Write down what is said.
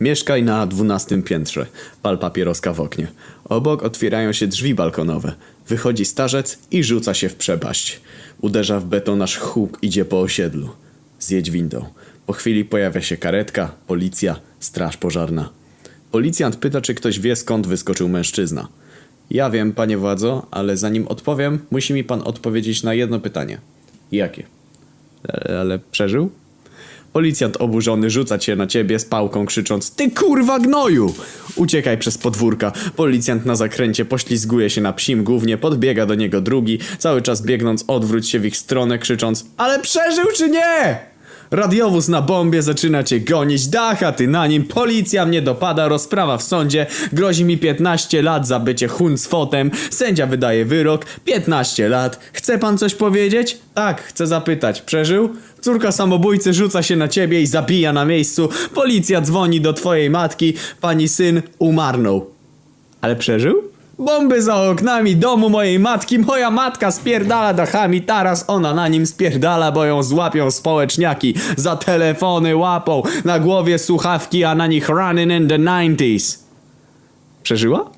Mieszkaj na dwunastym piętrze. Pal papieroska w oknie. Obok otwierają się drzwi balkonowe. Wychodzi starzec i rzuca się w przepaść. Uderza w beton, aż huk idzie po osiedlu. Zjedź windą. Po chwili pojawia się karetka, policja, straż pożarna. Policjant pyta, czy ktoś wie skąd wyskoczył mężczyzna. Ja wiem, panie władzo, ale zanim odpowiem, musi mi pan odpowiedzieć na jedno pytanie. Jakie? E, Ale przeżył? Policjant oburzony rzuca cię na ciebie z pałką krzycząc Ty kurwa gnoju! Uciekaj przez podwórka. Policjant na zakręcie poślizguje się na psim głównie, podbiega do niego drugi, cały czas biegnąc odwróć się w ich stronę krzycząc Ale przeżył czy nie? Radiowóz na bombie zaczyna cię gonić, dacha ty na nim, policja mnie dopada, rozprawa w sądzie, grozi mi 15 lat za bycie huncfotem, sędzia wydaje wyrok, 15 lat. Chce pan coś powiedzieć? Tak, chcę zapytać, przeżył? Córka samobójcy rzuca się na ciebie i zabija na miejscu, policja dzwoni do twojej matki, pani syn umarnął. Ale przeżył? Bomby za oknami domu mojej matki, moja matka spierdala dachami, teraz ona na nim spierdala, bo ją złapią społeczniaki, za telefony łapą, na głowie słuchawki, a na nich running in the 90s. Przeżyła?